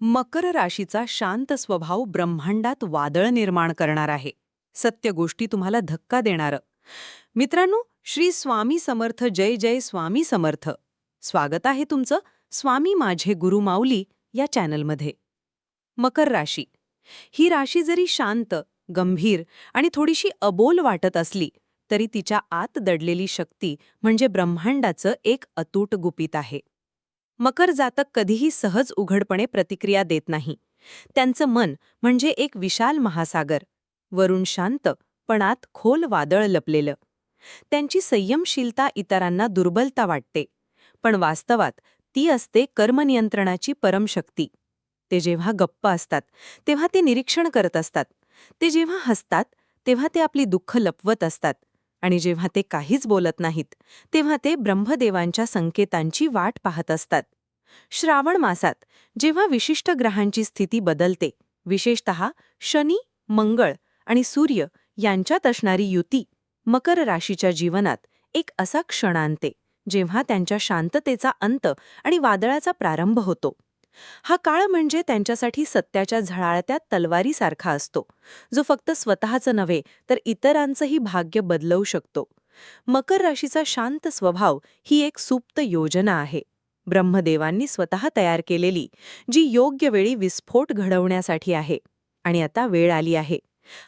मकर राशीचा शांत स्वभाव ब्रह्मांडात वादळ निर्माण करणार आहे. सत्य गोष्टी तुम्हाला धक्का देणारं. मित्रांनो श्री स्वामी समर्थ जय जय स्वामी समर्थ. स्वागत आहे तुमचं स्वामी माझे गुरु माऊली या चॅनलमध्ये. मकर राशी. ही राशी जरी शांत गंभीर आणि थोडीशी अबोल वाटत असली तरी तिच्या आत दडलेली शक्ती म्हणजे ब्रह्मांडाचं एक अतूट गुपित आहे. मकर जातक कधीही सहज उघडपणे प्रतिक्रिया देत नाही. त्यांचं मन म्हणजे एक विशाल महासागर. वरून शांत पण आत खोल वादळ लपलेलं. त्यांची संयमशीलता इतरांना दुर्बलता वाटते. पण वास्तवात ती असते कर्मनियंत्रणाची परमशक्ती. ते जेव्हा गप्प असतात तेव्हा ते निरीक्षण करत असतात. ते जेव्हा हसतात तेव्हा ते आपली दुःख लपवत असतात. आणि जेव्हा ते काहीच बोलत नाहीत तेव्हा ते ब्रह्मदेवांच्या संकेतांची वाट पाहत असतात. श्रावण मासात जेव्हा विशिष्ट ग्रहांची स्थिती बदलते विशेषत शनी मंगळ आणि सूर्य यांच्यात असणारी युती मकर राशीच्या जीवनात एक असा क्षण आणते जेव्हा त्यांच्या शांततेचा अंत आणि वादळाचा प्रारंभ होतो. हा काळ म्हणजे त्यांच्यासाठी सत्याच्या झळाळत्या तलवारीसारखा असतो. जो फक्त स्वतःचं नव्हे तर इतरांचंही भाग्य बदलवू शकतो. मकर राशीचा शांत स्वभाव ही एक सुप्त योजना आहे. ब्रह्मदेवांनी स्वतः तयार केलेली जी योग्य वेळी विस्फोट घडवण्यासाठी आहे. आणि आता वेळ आली आहे.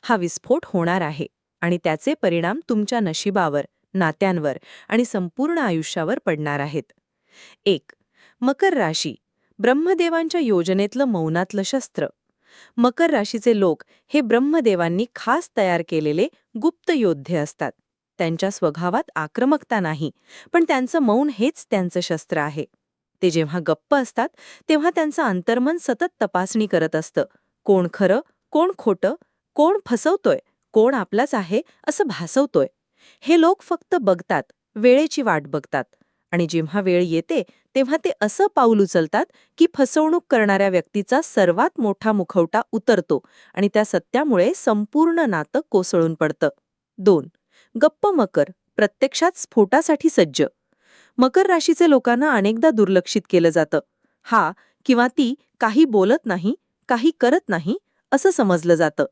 हा विस्फोट होणार आहे. आणि त्याचे परिणाम तुमच्या नशिबावर नात्यांवर आणि संपूर्ण आयुष्यावर पडणार आहेत. एक मकर राशी ब्रह्मदेवांच्या योजनेतलं मौनातलं शस्त्र. मकर राशीचे लोक हे ब्रह्मदेवांनी खास तयार केलेले गुप्त योद्धे असतात. त्यांच्या स्वभावात आक्रमकता नाही पण त्यांचं मौन हेच त्यांचं शस्त्र आहे. ते जेव्हा गप्प असतात तेव्हा त्यांचं अंतर्मन सतत तपासणी करत असतं. कोण खरं कोण खोटं कोण फसवतोय कोण आपलाच आहे असं भासवतोय. हे लोक फक्त बघतात वेळेची वाट बघतात. आणि जेव्हा वेळ येते तेव्हा ते असं पाऊल उचलतात की फसवणूक करणाऱ्या व्यक्तीचा सर्वात मोठा मुखवटा उतरतो आणि त्या सत्यामुळे संपूर्ण नातं कोसळून पडतं. दोन गप्प मकर प्रत्यक्षात स्फोटासाठी सज्ज. मकर राशीचे लोकांना अनेकदा दुर्लक्षित केलं जातं. हा किंवा ती काही बोलत नाही काही करत नाही असं समजलं जातं.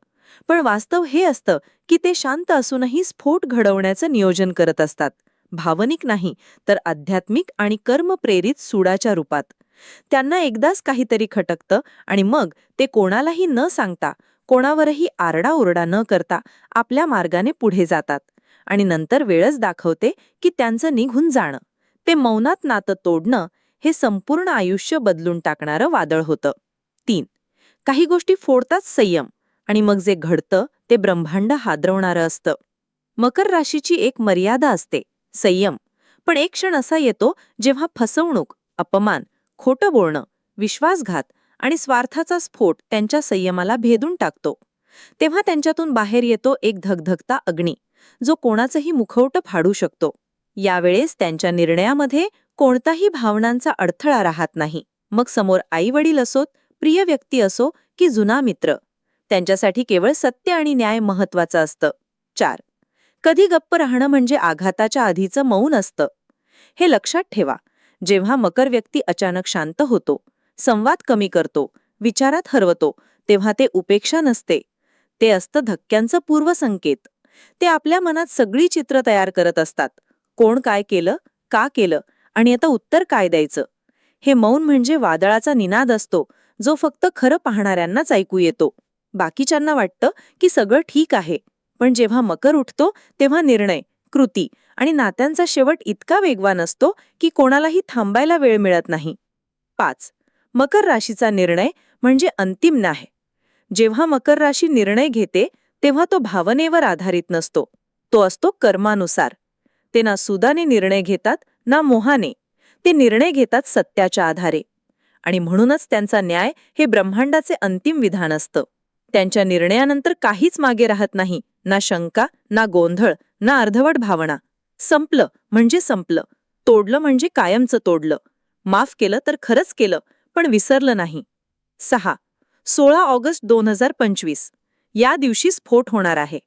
पण वास्तव हे असतं की ते शांत असूनही स्फोट घडवण्याचं नियोजन करत असतात. भावनिक नाही तर आध्यात्मिक आणि कर्मप्रेरित सुडाच्या रूपात. त्यांना एकदाच काहीतरी खटकतं आणि मग ते कोणालाही न सांगता कोणावरही आरडाओरडा न करता आपल्या मार्गाने पुढे जातात आणि नंतर वेळच दाखवते की त्यांचं निघून जाणं. ते मौनात नातं तोडणं हे संपूर्ण आयुष्य बदलून टाकणारं वादळ होतं. तीन काही गोष्टी फोडताच संयम आणि मग जे घडतं ते ब्रह्मांड हादरवणारं असतं. मकर राशीची एक मर्यादा असते. संयम. पण एक क्षण असा येतो जेव्हा फसवणूक अपमान खोटं बोलणं विश्वासघात आणि स्वार्थाचा स्फोट त्यांच्या संयमाला भेदून टाकतो. तेव्हा त्यांच्यातून बाहेर येतो एक धगधगता अग्नी जो कोणाचंही मुखवटं फाडू शकतो. यावेळेस त्यांच्या निर्णयामध्ये कोणताही भावनांचा अडथळा राहत नाही. मग समोर आई वडील असोत प्रिय व्यक्ती असो की जुना मित्र. त्यांच्यासाठी केवळ सत्य आणि न्याय महत्वाचं असतं. चार. कधी गप्प राहणं म्हणजे आघाताच्या आधीचं मौन असतं. हे लक्षात ठेवा. जेव्हा मकर व्यक्ती अचानक शांत होतो संवाद कमी करतो विचारात हरवतो तेव्हा ते उपेक्षा नसते. ते असतं धक्क्यांचं पूर्वसंकेत. ते आपल्या मनात सगळी चित्र तयार करत असतात. कोण काय केलं का केलं आणि आता उत्तर काय द्यायचं? हे मौन म्हणजे वादळाचा निनाद असतो जो फक्त खरं पाहणाऱ्यांनाच ऐकू येतो. बाकीच्यांना वाटतं की सगळं ठीक आहे. पण जेव्हा मकर उठतो तेव्हा निर्णय कृती आणि नात्यांचा शेवट इतका वेगवान असतो की कोणालाही थांबायला वेळ मिळत नाही. पाच. मकर राशीचा निर्णय म्हणजे अंतिम नाही जेव्हा मकर राशी निर्णय घेते तेव्हा तो भावनेवर आधारित नसतो. तो असतो कर्मानुसार. ते ना सुदाने निर्णय घेतात ना मोहाने. ते निर्णय घेतात सत्याच्या आधारे. आणि म्हणूनच त्यांचा न्याय हे ब्रह्मांडाचे अंतिम विधान असतं. त्यांच्या निर्णयानंतर काहीच मागे राहत नाही. ना शंका ना गोंधळ ना अर्धवट भावना. संपलं म्हणजे संपलं. तोडलं म्हणजे कायमचं तोडलं. माफ केलं तर खरंच केलं पण विसरलं नाही. सहा. सोळा ऑगस्ट दोन हजार पंचवीस. या दिवशी स्फोट होणार आहे.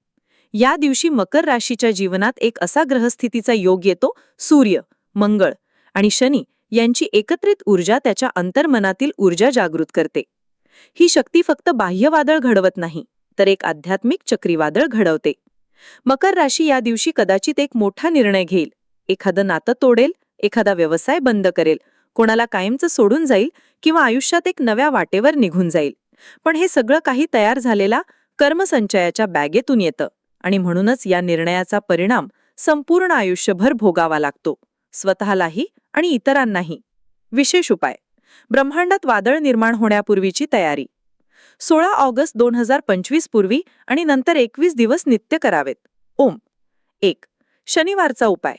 या दिवशी मकर राशीच्या जीवनात एक असा ग्रहस्थितीचा योग येतो सूर्य मंगळ आणि शनी यांची एकत्रित ऊर्जा त्याच्या अंतर्मनातील ऊर्जा जागृत करते. ही शक्ती फक्त बाह्यवादळ घडवत नाही तर एक आध्यात्मिक चक्रीवादळ घडवते. मकर राशी या दिवशी कदाचित एक मोठा निर्णय घेईल. एखादं नातं तोडेल एखादा व्यवसाय बंद करेल कोणाला कायमचं सोडून जाईल किंवा आयुष्यात एक नव्या वाटेवर निघून जाईल. पण हे सगळं काही तयार झालेला कर्मसंचयाच्या बॅगेतून येतं आणि म्हणूनच या निर्णयाचा परिणाम संपूर्ण आयुष्यभर भोगावा लागतो. स्वतःलाही आणि इतरांनाही. विशेष उपाय. ब्रह्मांडात वादळ निर्माण होण्यापूर्वीची तयारी. सोळा ऑगस्ट दोन हजार पंचवीस पूर्वी आणि नंतर एकवीस दिवस नित्य करावेत. ओम. एक. शनिवारचा उपाय.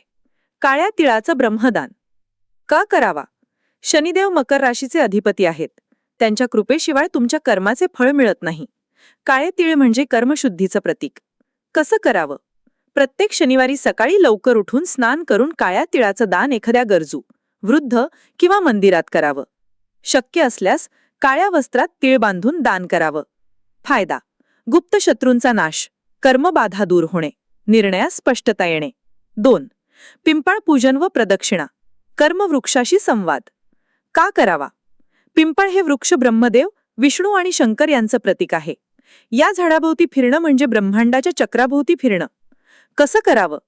काळ्या तिळाचं ब्रह्मदान. का करावा? शनिदेव मकर राशीचे अधिपती आहेत. त्यांच्या कृपेशिवाय तुमच्या कर्माचे फळ मिळत नाही. काळे तिळ म्हणजे कर्मशुद्धीचं प्रतीक. कसं करावं? प्रत्येक शनिवारी सकाळी लवकर उठून स्नान करून काळ्या तिळाचं दान एखाद्या गरजू वृद्ध किंवा मंदिरात करावं. शक्य असल्यास काळ्या वस्त्रात तीळ बांधून दान करावं. फायदा गुप्त शत्रूंचा नाश कर्मबाधा दूर होणे निर्णयास स्पष्टता येणे. दोन पिंपळ पूजन व प्रदक्षिणा कर्मवृक्षाशी संवाद. का करावा? पिंपळ हे वृक्ष ब्रह्मदेव विष्णू आणि शंकर यांचं प्रतीक आहे. या झाडाभोवती फिरणं म्हणजे ब्रह्मांडाच्या चक्राभोवती फिरणं. कसं करावं?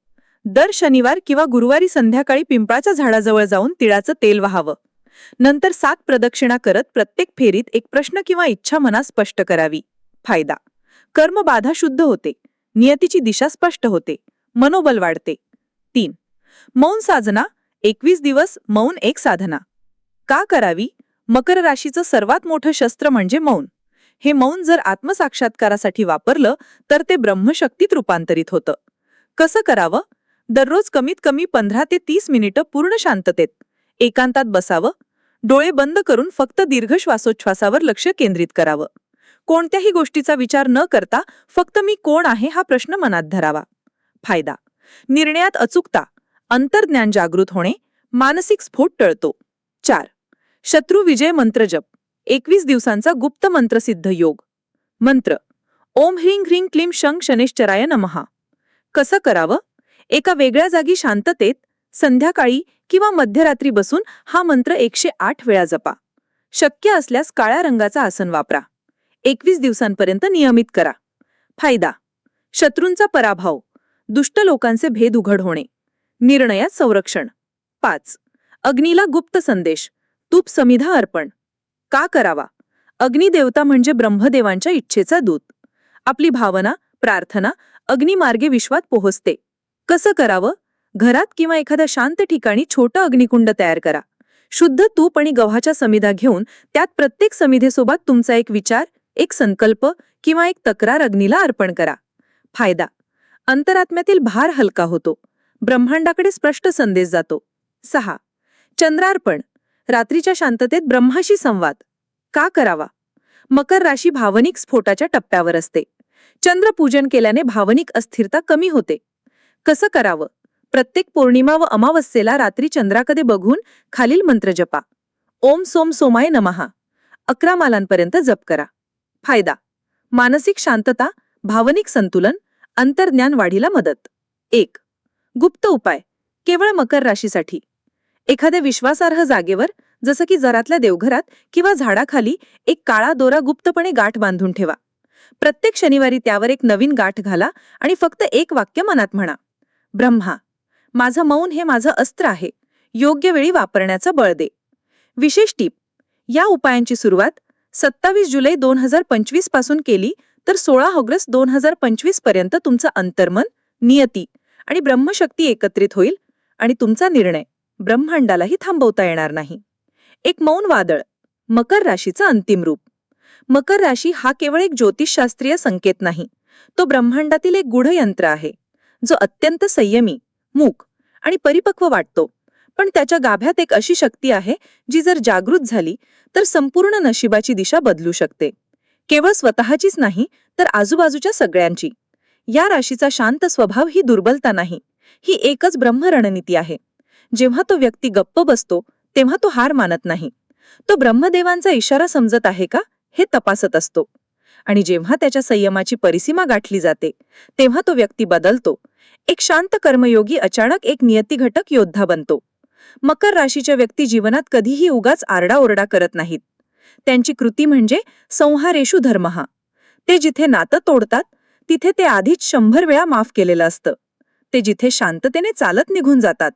दर शनिवार किंवा गुरुवारी संध्याकाळी पिंपळाच्या झाडाजवळ जाऊन तिळाचं तेल व्हावं. नंतर सात प्रदक्षिणा करत प्रत्येक फेरीत एक प्रश्न किंवा इच्छा मनात स्पष्ट करावी. फायदा. कर्मबाधा शुद्ध होते. नियतीची दिशा स्पष्ट होते. मनोबल वाढते. तीन. मौन साधना. एकवीस दिवस मौन एक साधना. का करावी? मकर राशीचं सर्वात मोठं शस्त्र म्हणजे मौन. हे मौन जर आत्मसाक्षात्कारासाठी वापरलं तर ते ब्रह्मशक्तीत रूपांतरित होतं. कसं करावं? दररोज कमीत कमी पंधरा ते तीस मिनिटं पूर्ण शांततेत. एकांतात बसावं डोळे बंद करून फक्त दीर्घ श्वासोच्छ्वासावर लक्ष केंद्रित करावं. कोणत्याही गोष्टीचा विचार न करता फक्त मी कोण आहे हा प्रश्न मनात धरावा. फायदा. निर्णयात अचूकता. अंतर्ज्ञान जागृत होणे. मानसिक स्फोट टळतो. चार. शत्रू विजय मंत्र जप. एकवीस दिवसांचा गुप्त मंत्रसिद्ध योग. मंत्र. ओम ह्रीं ह्रीं क्लीं शं शनेश्चराय नमहा कसं करावं? एका वेगळ्या जागी शांततेत संध्याकाळी किंवा मध्यरात्री बसून हा मंत्र एकशे आठ वेळा जपा. शक्य असल्यास काळ्या रंगाचा आसन वापरा. एकवीस दिवसांपर्यंत नियमित करा. फायदा. शत्रूंचा पराभव. दुष्ट लोकांचे भेद उघड होणे. निर्णयात संरक्षण. पाच. अग्नीला गुप्त संदेश. तूप समिधा अर्पण. का करावा? अग्निदेवता म्हणजे ब्रह्मदेवांच्या इच्छेचा दूत. आपली भावना प्रार्थना अग्निमार्गे विश्वात पोहोचते. कसं करावं? घरात किंवा एखाद्या शांत ठिकाणी छोटं अग्निकुंड तयार करा. शुद्ध तूप आणि गव्हाच्या समिधा घेऊन त्यात प्रत्येक समिधेसोबत तुमचा एक विचार एक संकल्प किंवा एक तक्रार अग्नीला अर्पण करा. फायदा. अंतरात्म्यातील भार हलका होतो. ब्रह्मांडाकडे स्पष्ट संदेश जातो. सहा. चंद्रार्पण. रात्रीच्या शांततेत ब्रह्माशी संवाद. का करावा? मकर राशी भावनिक स्फोटाच्या टप्प्यावर असते. चंद्रपूजन केल्याने भावनिक अस्थिरता कमी होते. कसं करावं? प्रत्येक पौर्णिमा व अमावस्येला रात्री चंद्राकडे बघून खालील मंत्र जपा. ओम सोम सोमाय नमहा अकरा मालांपर्यंत जप करा. फायदा मानसिक शांतता भावनिक संतुलन अंतर्ज्ञान वाढीला मदत. एक गुप्त उपाय केवळ मकर राशीसाठी. एखाद्या विश्वासार्ह जागेवर जसं की जरातल्या देवघरात किंवा झाडाखाली एक काळा दोरा गुप्तपणे गाठ बांधून ठेवा. प्रत्येक शनिवारी त्यावर एक नवीन गाठ घाला आणि फक्त एक वाक्य मनात म्हणा. ब्रह्मा माझं मौन हे माझं अस्त्र आहे. योग्य वेळी वापरण्याचं बळ दे. विशेष टीप या उपायांची सुरुवात सत्तावीस जुलै दोन हजार पंचवीसपासून केली तर सोळा ऑगस्ट दोन हजार पंचवीसपर्यंत तुमचं अंतर्मन नियती आणि ब्रह्मशक्ती एकत्रित होईल आणि तुमचा निर्णय ब्रह्मांडालाही थांबवता येणार नाही. एक मौन वादळ मकर राशीचं अंतिम रूप. मकर राशी हा केवळ एक ज्योतिषशास्त्रीय संकेत नाही. तो ब्रह्मांडातील एक गूढ यंत्र आहे. जो अत्यंत संयमी मूक आणि परिपक्व वाटतो. पण त्याच्या गाभ्यात एक अशी शक्ती आहे जी जर जागृत झाली तर संपूर्ण नशिबाची दिशा बदलू शकते. केवळ स्वतःचीच नाही तर आजूबाजूच्या सगळ्यांची. या राशीचा शांत स्वभाव ही दुर्बलता नाही ही एकच ब्रह्मरणनीती आहे. जेव्हा तो व्यक्ती गप्प बसतो तेव्हा तो हार मानत नाही. तो ब्रह्मदेवांचा इशारा समजत आहे का हे तपासत असतो. आणि जेव्हा त्याच्या संयमाची परिसीमा गाठली जाते तेव्हा तो व्यक्ती बदलतो. एक शांत कर्मयोगी अचानक एक नियती घटक योद्धा बनतो. मकर राशीच्या व्यक्ती जीवनात कधीही उगाच आरडाओरडा करत नाहीत. त्यांची कृती म्हणजे संहारेशु धर्महा. ते जिथे नातं तोडतात तिथे ते आधीच शंभर वेळा माफ केलेलं असतं. ते जिथे शांततेने चालत निघून जातात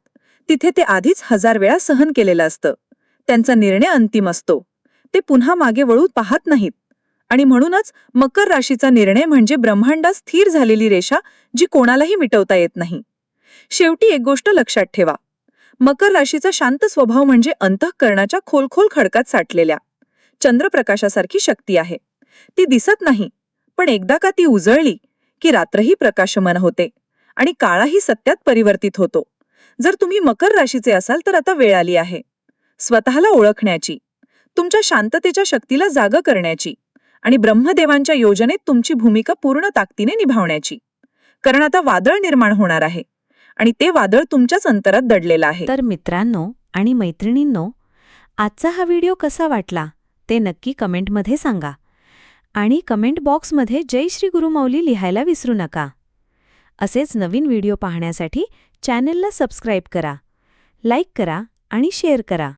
तिथे ते आधीच हजार वेळा सहन केलेलं असतं. त्यांचा निर्णय अंतिम असतो. ते पुन्हा मागे वळू पाहत नाहीत. आणि म्हणूनच मकर राशीचा निर्णय म्हणजे ब्रह्मांडात स्थिर झालेली रेषा जी कोणालाही मिटवता येत नाही. शेवटी एक गोष्ट लक्षात ठेवा. मकर राशीचा शांत स्वभाव म्हणजे अंतःकरणाच्या खोलखोल खडकात साठलेल्या चंद्रप्रकाशासारखी शक्ती आहे. ती दिसत नाही पण एकदा का ती उजळली की रात्रही प्रकाशमान होते आणि काळाही सत्यात परिवर्तित होतो. जर तुम्ही मकर राशीचे असाल तर आता वेळ आली आहे. स्वतःला ओळखण्याची तुमच्या शांततेच्या शक्तीला जाग करण्याची आणि ब्रह्मदेवांच्या योजनेत तुमची भूमिका पूर्ण ताकदीने निभावण्याची. कारण आता वादळ निर्माण होणार आहे आणि ते वादळ तुमच्याच अंतरात दडलेलं आहे. तर मित्रांनो आणि मैत्रिणींनो आजचा हा व्हिडिओ कसा वाटला ते नक्की कमेंटमध्ये सांगा. आणि कमेंट बॉक्समध्ये जय श्री गुरुमौली लिहायला विसरू नका. असेच नवीन व्हिडिओ पाहण्यासाठी चॅनेलला सबस्क्राईब करा लाईक करा आणि शेअर करा.